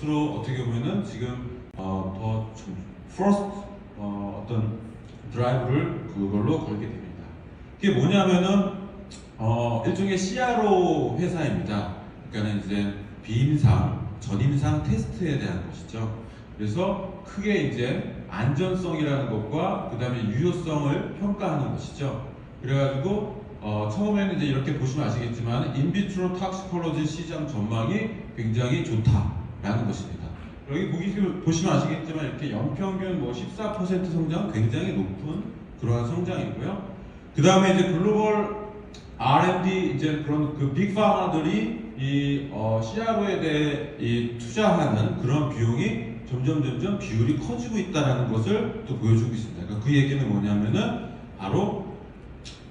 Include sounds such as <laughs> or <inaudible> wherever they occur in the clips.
것으로 어떻게 보면은 지금 어, 더좀 first 어, 어떤 드라이브를 그걸로 걸게 됩니다. 그게 뭐냐면은 어, 일종의 CRO 회사입니다. 그러니까는 이제 비임상, 전임상 테스트에 대한 것이죠. 그래서 크게 이제 안전성이라는 것과 그 다음에 유효성을 평가하는 것이죠. 그래가지고 어, 처음에는 이제 이렇게 보시면 아시겠지만 인비트로 탁시콜로지 시장 전망이 굉장히 좋다 라는 것입니다. 여기 보기, 보시면 아시겠지만 이렇게 연평균 뭐 14% 성장 굉장히 높은 그러한 성장이고요. 그 다음에 이제 글로벌 R&D 이제 그런 그 빅파마들이 이 어, CRO에 대해 이 투자하는 그런 비용이 점점 점점 비율이 커지고 있다는 것을 또 보여주고 있습니다. 그러니까 그 얘기는 뭐냐면은 바로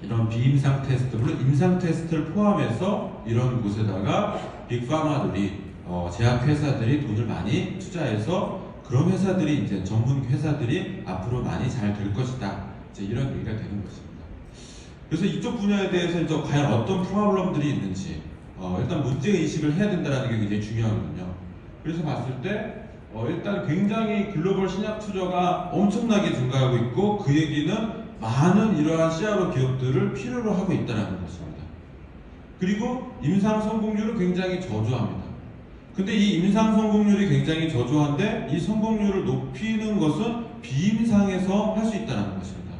이런 비임상 테스트, 물론 임상 테스트를 포함해서 이런 곳에다가 빅파마들이 어, 제약 회사들이 돈을 많이 투자해서 그런 회사들이 이제 전문 회사들이 앞으로 많이 잘 될 것이다. 이제 이런 얘기가 되는 것입니다. 그래서 이쪽 분야에 대해서 이제 과연 어떤 프로블럼들이 있는지 어, 일단 문제 의식을 해야 된다는 게 굉장히 중요하거든요. 그래서 봤을 때 어, 일단 굉장히 글로벌 신약 투자가 엄청나게 증가하고 있고 그 얘기는 많은 이러한 CRO 기업들을 필요로 하고 있다는 것입니다. 그리고 임상 성공률은 굉장히 저조합니다. 근데 이 임상 성공률이 굉장히 저조한데 이 성공률을 높이는 것은 비임상에서 할 수 있다는 것입니다.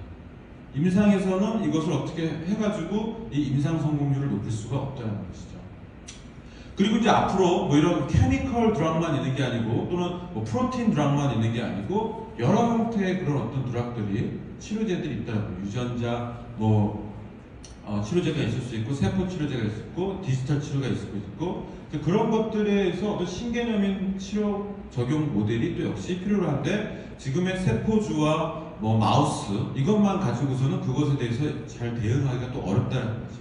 임상에서는 이것을 어떻게 해가지고 이 임상 성공률을 높일 수가 없다는 것이죠. 그리고 이제 앞으로 뭐 이런 케미컬 드락만 있는 게 아니고 또는 뭐 프로틴 드락만 있는 게 아니고 여러 형태의 그런 어떤 드락들이 치료제들이 있다는 거예요. 유전자 뭐 어, 치료제가 있을 수 있고 세포 치료제가 있을 수 있고 디지털 치료가 있을 수 있고 그런 것들에서 어떤 신개념인 치료 적용 모델이 또 역시 필요로 한데 지금의 세포주와 뭐 마우스 이것만 가지고서는 그것에 대해서 잘 대응하기가 또 어렵다는 거죠.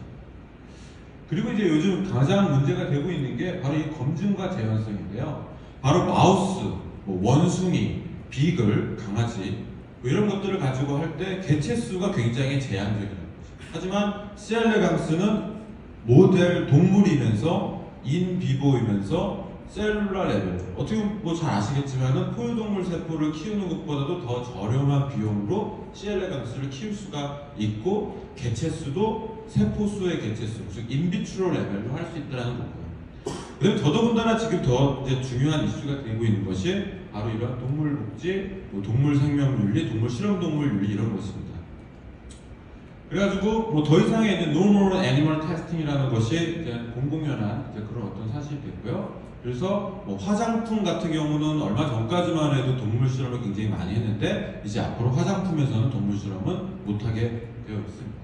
그리고 이제 요즘 가장 문제가 되고 있는 게 바로 이 검증과 재현성인데요. 바로 마우스, 뭐 원숭이, 비글, 강아지 뭐 이런 것들을 가지고 할 때 개체 수가 굉장히 거죠. 하지만 시알레 강스는 모델 동물이면서 인비보이면서 셀룰라 레벨 어떻게 보면 뭐 잘 아시겠지만은 포유동물 세포를 키우는 것보다도 더 저렴한 비용으로 시엘레강스를 키울 수가 있고 개체 수도 세포 수의 개체 수, 즉 인비트로 레벨로 할 수 있다는 거고요. 그다음 더더군다나 지금 더 이제 중요한 이슈가 되고 있는 것이 바로 이런 동물 복지, 뭐 동물 생명윤리, 동물 실험 동물 윤리 이런 것입니다. 그래가지고 뭐 더 이상의 이제 normal animal testing이라는 것이 이제 공공연한 이제 그런 어떤 사실이 됐고요. 그래서 뭐 화장품 같은 경우는 얼마 전까지만 해도 동물 실험을 굉장히 많이 했는데 이제 앞으로 화장품에서는 동물 실험은 못하게 되어 있습니다.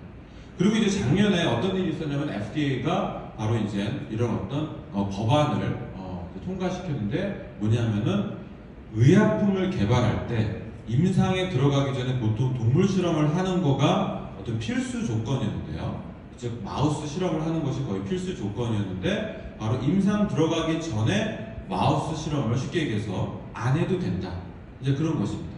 그리고 이제 작년에 어떤 일이 있었냐면 FDA가 바로 이제 이런 어떤 어, 법안을 어, 통과시켰는데 뭐냐면은 의약품을 개발할 때 임상에 들어가기 전에 보통 동물 실험을 하는 거가 어떤 필수 조건이었는데요. 즉 마우스 실험을 하는 것이 거의 필수 조건이었는데 바로 임상 들어가기 전에 마우스 실험을 쉽게 얘기해서 안 해도 된다. 이제 그런 것입니다.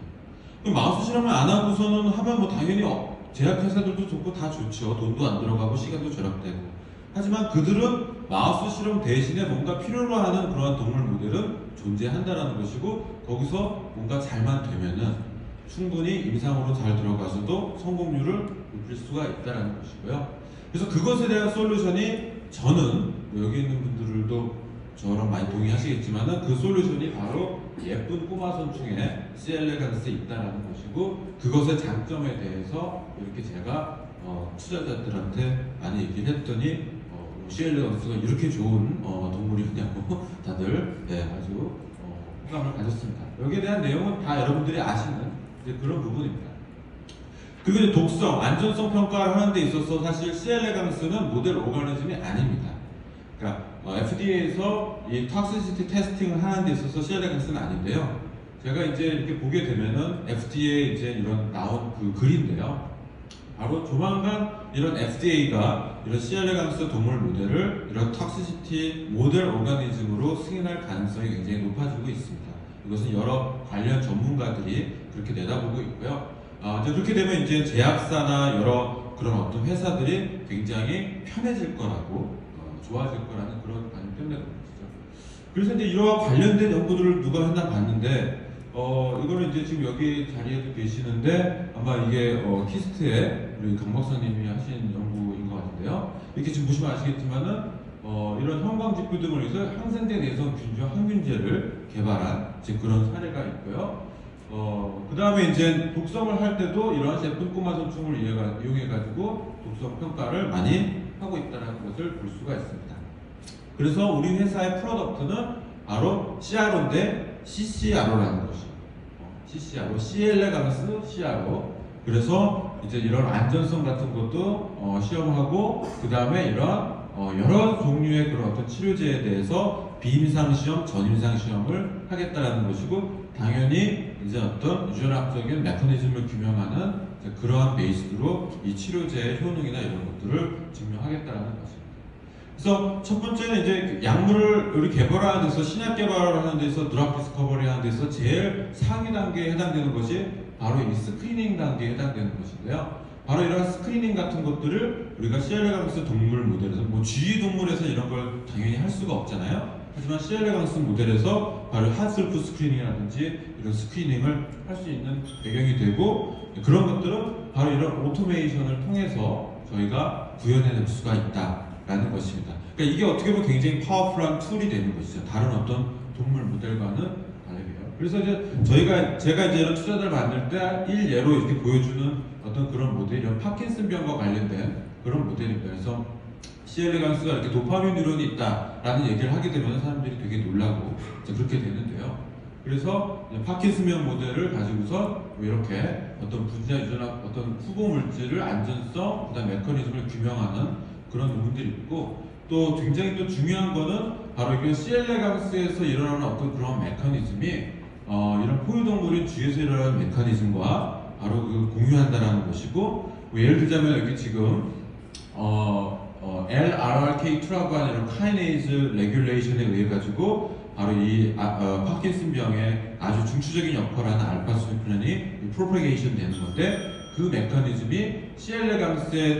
그럼 마우스 실험을 안 하고서는 하면 뭐 당연히 어, 제약회사들도 좋고 다 좋죠. 돈도 안 들어가고 시간도 절약되고. 하지만 그들은 마우스 실험 대신에 뭔가 필요로 하는 그러한 동물 모델은 존재한다라는 것이고 거기서 뭔가 잘만 되면은 충분히 임상으로 잘 들어가서도 성공률을 높일 수가 있다는 것이고요. 그래서 그것에 대한 솔루션이 저는 뭐 여기 있는 분들도 저랑 많이 동의하시겠지만은 그 솔루션이 바로 예쁜 꼬마 선충에 시엘레강스에 있다는 것이고 그것의 장점에 대해서 이렇게 제가 어, 투자자들한테 많이 얘기를 했더니 어, 시엘레강스가 이렇게 좋은 어, 동물이었냐고 <laughs> 다들 네, 아주 어, 호감을 가졌습니다. 여기에 대한 내용은 다 여러분들이 아시는 그런 부분입니다. 그리고 독성, 안전성 평가를 하는 데 있어서 사실 시엘레강스는 모델 오가니즘이 아닙니다. 그러니까 어, FDA에서 이 톡시시티 테스팅을 하는 데 있어서 시엘레강스는 아닌데요. 제가 이제 이렇게 보게 되면은 FDA 이제 이런 나온 그 글인데요. 바로 조만간 이런 FDA가 이런 시알레강스 동물 모델을 이런 톡시시티 모델 오가니즘으로 승인할 가능성이 굉장히 높아지고 있습니다. 이것은 여러 관련 전문가들이 그렇게 내다보고 있고요. 아, 이제 그렇게 되면 이제 제약사나 여러 그런 어떤 회사들이 굉장히 편해질 거라고 어, 좋아질 거라는 그런 관점 때문에 그런 것이죠. 그래서 이제 이와 관련된 연구들을 누가 했나 봤는데 어 이거는 이제 지금 여기 자리에도 계시는데 아마 이게 어 키스트에 우리 강 박사님이 하신 연구인 것 같은데요. 이렇게 지금 보시면 아시겠지만은 어 이런 형광지표 등을 위해서 항생제 내성 균주 항균제를 개발한 지금 그런 사례가 있고요. 어, 그 다음에 이제 독성을 할 때도 이러한 제품 꼬마선충을 이용해가지고 독성 평가를 많이 하고 있다는 것을 볼 수가 있습니다. 그래서 우리 회사의 프로덕트는 바로 CRO인데 CCRO라는 것이에요. 어, CCRO, CL레가면서 CRO. 그래서 이제 이런 안전성 같은 것도 어, 시험하고 그 다음에 이런 어, 여러 종류의 그런 어떤 치료제에 대해서 비임상 시험, 전임상 시험을 하겠다라는 것이고 당연히 이제 어떤 유전학적인 메커니즘을 규명하는 그러한 베이스로 이 치료제의 효능이나 이런 것들을 증명하겠다라는 것입니다. 그래서 첫 번째는 이제 그 약물을 우리 개발하는 데서 신약 개발을 하는 데서 드랍 디스커버리 하는 데서 제일 상위 단계에 해당되는 것이 바로 이 스크리닝 단계에 해당되는 것인데요. 바로 이런 스크리닝 같은 것들을 우리가 시엘레강스 동물 모델에서 뭐 쥐 동물에서 이런 걸 당연히 할 수가 없잖아요. 하지만 시엘레강스 모델에서 바로 한슬프 스크리닝이라든지 이런 스크리닝을 할 수 있는 배경이 되고 그런 것들은 바로 이런 오토메이션을 통해서 저희가 구현해낼 수가 있다라는 것입니다. 그러니까 이게 어떻게 보면 굉장히 파워풀한 툴이 되는 것이죠. 다른 어떤 동물 모델과는 다르게요. 그래서 이제 저희가 제가 이제 이런 투자자를 만들 때 일예로 이렇게 보여주는 어떤 그런 모델 이 런 파킨슨병과 관련된 그런 모델입니다. 그래서 시엘레강스가 이렇게 도파민 뉴런이 있다 라는 얘기를 하게 되면 사람들이 되게 놀라고 그렇게 되는데요. 그래서 이제 파킨슨병 모델을 가지고서 이렇게 어떤 분자 유전학 어떤 후보 물질을 안전성, 그다음 메커니즘을 규명하는 그런 부분들이 있고 또 굉장히 또 중요한 거는 바로 이게 시엘레강스에서 일어나는 어떤 그런 메커니즘이 어, 이런 포유동물인 쥐에서 일어나는 메커니즘과 바로 그 공유한다라는 것이고 뭐 예를 들자면 여기 지금 어, 어, LRRK2라고 하는 이런 카이네이즈 레귤레이션에 의해 가지고 바로 이 아, 어, 파킨슨 병의 아주 중추적인 역할을 하는 알파스피린이 프로페게이션 되는 건데 그 메커니즘이 이제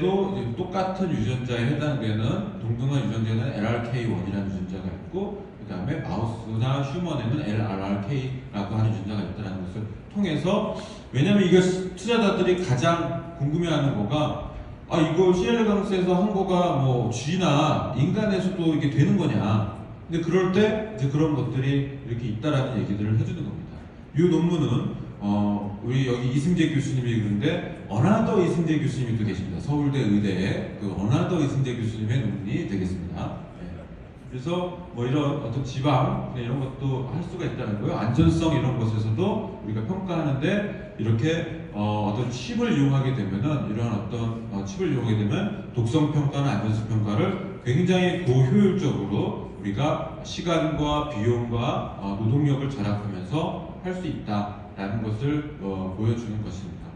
똑같은 유전자에 해당되는 동등한 유전자는 LRK1이라는 유전자가 있고 그 다음에 마우스나 휴먼에는 LRRK라고 하는 유전자가 있다는 것을 통해서 왜냐하면 이거 투자자들이 가장 궁금해하는 거가 아 이거 시엘레강스에서 한 거가 뭐 쥐나 인간에서도 이게 되는 거냐 근데 그럴 때 이제 그런 것들이 이렇게 있다라는 얘기들을 해주는 겁니다 이 논문은 어, 우리 여기 이승재 교수님이 그런데 어나더 이승재 교수님이 또 계십니다. 서울대 의대의 그 어나더 이승재 교수님의 논문이 되겠습니다. 네. 그래서 뭐 이런 어떤 지방 네, 이런 것도 할 수가 있다는 거예요. 안전성 이런 것에서도 우리가 평가하는데 이렇게 어, 떤 칩을 이용하게 되면은 이런 어떤 어, 칩을 이용하게 되면 독성 평가나 안전성 평가를 굉장히 고효율적으로 우리가 시간과 비용과 어, 노동력을 절약하면서 할 수 있다라는 것을 어, 보여주는 것입니다.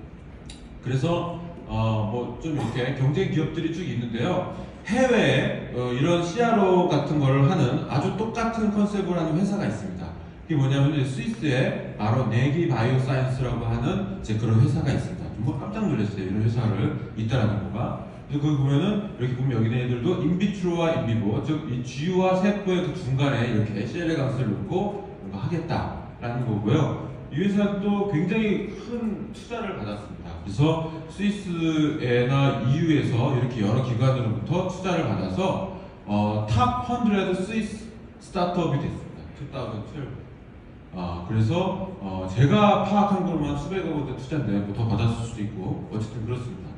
그래서 어, 뭐 좀 이렇게 경쟁 기업들이 쭉 있는데요. 해외에 어, 이런 CRO 같은 걸 하는 아주 똑같은 컨셉을 하는 회사가 있습니다. 그게 뭐냐면 스위스에 바로 네기 바이오 사이언스라고 하는 이제 그런 회사가 있습니다. 정말 깜짝 놀랐어요. 이런 회사를 있다라는 거가. 그래서 거기 보면은 이렇게 보면 여기 있는 애들도 인비트로와 인비보 즉이 쥐와 세포의 그 중간에 이렇게 CL레강스를 놓고 뭔가 하겠다라는 거고요. 이 회사도 굉장히 큰 투자를 받았습니다. 그래서 스위스나 EU에서 이렇게 여러 기관으로부터 투자를 받아서 어, 탑100 스위스 스타트업이 됐습니다. 2012. 아, 그래서 어, 제가 파악한 것만 수백억 원대 투자인데 뭐 더 받았을 수도 있고 어쨌든 그렇습니다.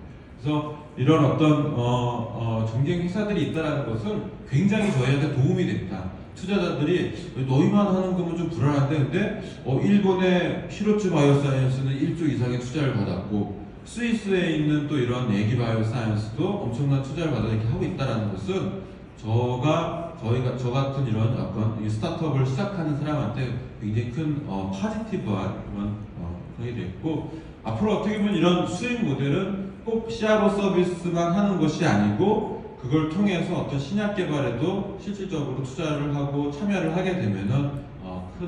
그래서 이런 어떤 어, 어, 경쟁 회사들이 있다는 것은 굉장히 저희한테 도움이 됩니다. 투자자들이 너희만 하는 거면 좀 불안한데 근데 어, 일본의 히로츠 바이오사이언스는 1조 이상의 투자를 받았고 스위스에 있는 또 이런 애기 바이오사이언스도 엄청난 투자를 받아 이렇게 하고 있다는 것은 저가 저희가 저 같은 이런 어떤 이 스타트업을 시작하는 사람한테 굉장히 큰 어, 파지티브한 그런 어, 게 됐고 앞으로 어떻게 보면 이런 수익 모델은 꼭 CRO 서비스만 하는 것이 아니고 그걸 통해서 어떤 신약 개발에도 실질적으로 투자를 하고 참여를 하게 되면은 어, 큰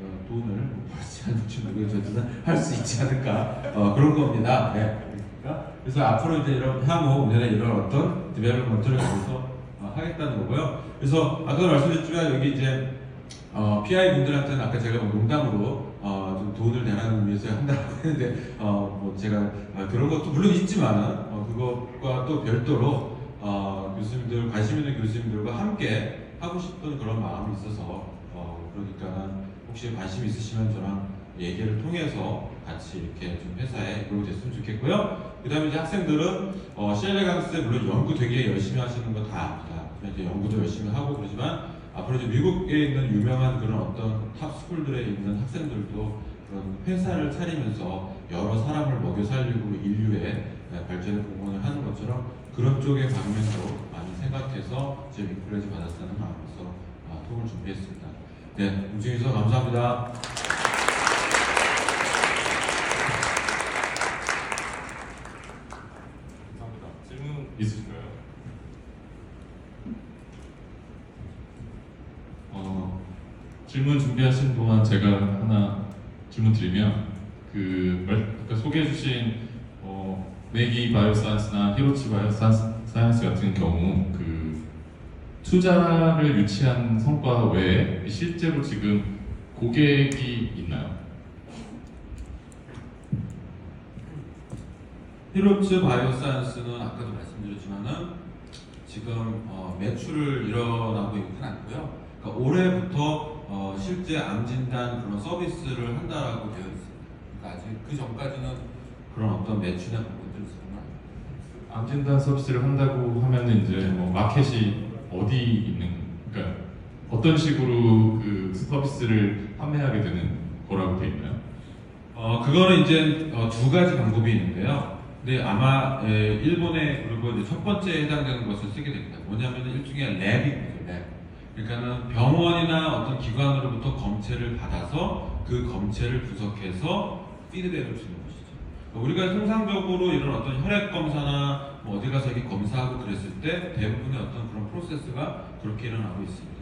어, 돈을 벌지 않을지 모르겠지만 할 수 있지 않을까 어, 그런 겁니다. 네. 그러니까 그래서 앞으로 이제 이런 향후 우리는 이런 어떤 디벨롭먼트를 위해서 어, 하겠다는 거고요. 그래서 아까 말씀드렸지만 여기 이제 어, PI 분들한테는 아까 제가 뭐 농담으로 어, 좀 돈을 내라는 의미에서 한다고 <laughs> 했는데 어, 뭐 제가 어, 그런 것도 물론 있지만은 어, 그것과 또 별도로 어, 교수님들 관심 있는 교수님들과 함께 하고 싶은 그런 마음이 있어서 어, 그러니까 혹시 관심 있으시면 저랑 얘기를 통해서 같이 이렇게 좀 회사에 이끌고 됐으면 좋겠고요. 그 다음에 이제 학생들은 어, CL강스 물론 연구 되게 열심히 하시는 거 다 압니다. 이제 연구도 열심히 하고 그러지만 앞으로 이제 미국에 있는 유명한 그런 어떤 탑 스쿨들에 있는 학생들도 그런 회사를 차리면서 여러 사람을 먹여 살리고 인류의 발전에 공헌을 하는 것처럼 그런 쪽의 방면도 많이 생각해서 제 미꾸라지 받았다는 아, 톡을 준비했습니다. 네, 감사합니다. 감사합니다. 질문 있으신가요? 어, 질문 준비하신 동안 제가 하나 드리면 그 말- 아까 소개해 주신 어, 메기 바이오사이언스나 히로치 바이오사이언스 같은 경우 그 투자를 유치한 성과 외에 실제로 지금 고객이 있나요? 히로츠 바이오사이언스는 아까도 말씀드렸지만은 지금 어, 매출을 일어나고 있는 건 아니고요. 그러니까 올해부터 어, 실제 암 진단 그런 서비스를 한다라고 되어 있습니다. 그러니까 아직 그 전까지는 그런 어떤 매출이나 그런 있었던 건 아니에요. 암진단 서비스를 한다고 하면은 이제 뭐 마켓이 어디 있는 그러니까 어떤 식으로 그 서비스를 판매하게 되는 거라고 돼 있나요? 어, 그거는 이제 어, 두 가지 방법이 있는데요. 근데 아마 에, 일본에 그리고 이제 첫 번째에 해당되는 것을 쓰게 됩니다. 뭐냐면 일종의 랩입니다. 랩. 그러니까는 병원이나 어떤 기관으로부터 검체를 받아서 그 검체를 분석해서 피드백을 주는 것이죠. 우리가 통상적으로 이런 어떤 혈액 검사나 뭐 어디 가서 이렇게 검사하고 그랬을 때 대부분의 어떤 그런 프로세스가 그렇게 일어나고 있습니다.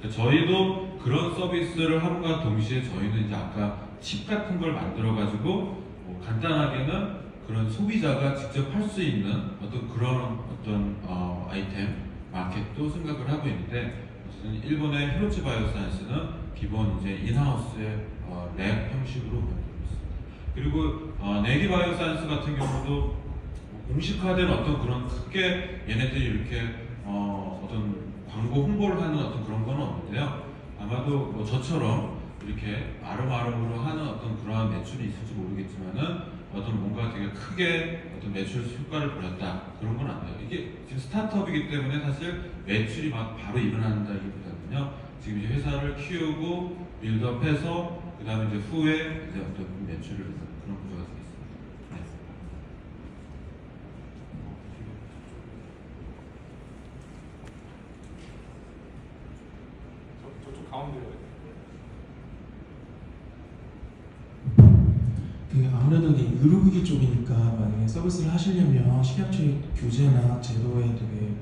그러니까 저희도 그런 서비스를 함과 동시에 저희는 이제 아까 칩 같은 걸 만들어 가지고 뭐 간단하게는 그런 소비자가 직접 할 수 있는 어떤 그런 어떤 어, 아이템 마켓도 생각을 하고 있는데 일본의 히로치 바이오사이언스는 기본 이제 인하우스의 어, 랩 형식으로 만들고 있습니다. 그리고 어, 네기 바이오사이언스 같은 경우도 뭐 공식화된 어떤 그런 크게 얘네들이 이렇게 어, 어떤 광고 홍보를 하는 어떤 그런 건 없는데요. 아마도 뭐 저처럼 이렇게 아름아름으로 하는 어떤 그러한 매출이 있을지 모르겠지만은 어떤 뭔가 되게 크게 어떤 매출 효과를 보였다 그런 건 아니에요. 이게 지금 스타트업이기 때문에 사실 매출이 막 바로 일어난다기보다는요. 지금 이제 회사를 키우고 빌드업해서 그 다음에 이제 후에 이제 어떤 매출을 내서 그런 구조가 되겠습니다. 가운데로 의료기기 쪽이니까 만약에 서비스를 하시려면 식약처의 규제나 제도에 되게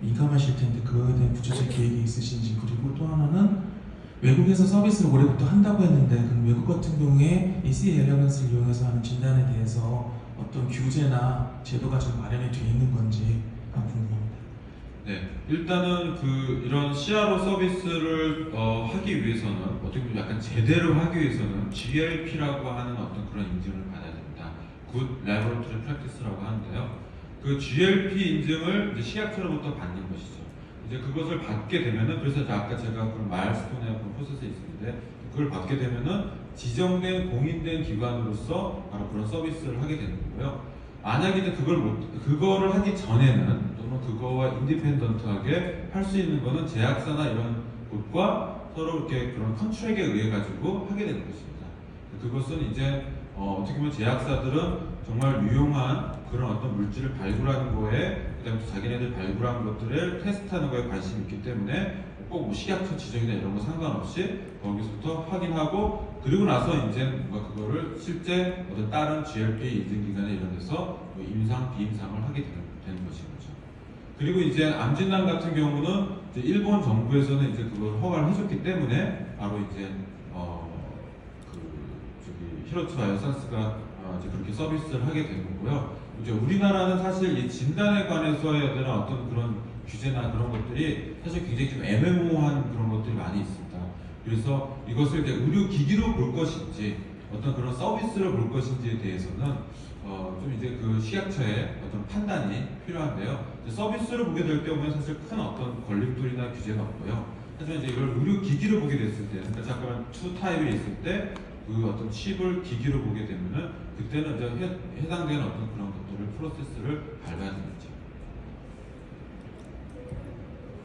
민감하실 텐데 그거에 대한 구체적 계획이 있으신지 그리고 또 하나는 외국에서 서비스를 올해부터 한다고 했는데 그 외국 같은 경우에 이 C 엘레건스를 이용해서 하는 진단에 대해서 어떤 규제나 제도가 지금 마련이 되어 있는 건지가 궁금합니다. 네, 일단은 그 이런 CRO 서비스를 어, 하기 위해서는 어떻게 보면 약간 제대로 하기 위해서는 GLP라고 하는 어떤 그런 인증을 받아야. Good Laboratory Practice라고 하는데요. 그 GLP 인증을 이제 식약처로부터 받는 것이죠. 이제 그것을 받게 되면은 그래서 아까 제가 그런 마일스톤의 그런 프로세스 있는데 그걸 받게 되면은 지정된 공인된 기관으로서 바로 그런 서비스를 하게 되는 거고요. 만약에 이제 그걸 못 그거를 하기 전에는 또는 그거와 인디펜던트하게 할 수 있는 거는 제약사나 이런 곳과 서로 이렇게 그런 컨트랙에 의해 가지고 하게 되는 것입니다. 그것은 이제 어, 어떻게 보면 제약사들은 정말 유용한 그런 어떤 물질을 발굴하는 거에 그다음에 자기네들 발굴한 것들을 테스트하는 거에 관심이 있기 때문에 꼭 뭐 식약처 지정이나 이런 거 상관없이 거기서부터 확인하고 그리고 나서 이제 뭔가 그거를 실제 어떤 다른 GLP 인증 기관에 이런 데서 뭐 임상 비임상을 하게 되는, 되는 것인 거죠. 그리고 이제 암 진단 같은 경우는 일본 정부에서는 이제 그걸 허가를 해줬기 때문에 바로 이제 히로츠 바이오산스가 어 이제 그렇게 서비스를 하게 된 거고요. 이제 우리나라는 사실 이 진단에 관해서 해야 되는 어떤 그런 규제나 그런 것들이 사실 굉장히 좀 애매모호한 그런 것들이 많이 있습니다. 그래서 이것을 이제 의료 기기로 볼 것인지 어떤 그런 서비스로 볼 것인지에 대해서는 어, 좀 이제 그 식약처의 어떤 판단이 필요한데요. 서비스를 보게 될 경우에 사실 큰 어떤 걸림돌이나 규제가 없고요. 하지만 이제 이걸 의료 기기로 보게 됐을 때, 그러니까 잠깐만 투 타입이 있을 때 그 어떤 칩을 기기로 보게 되면은 그때는 이제 해, 해당되는 어떤 그런 것들을 프로세스를 밟아야 되겠죠.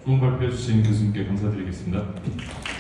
좋은 발표해 주신 교수님께 감사드리겠습니다.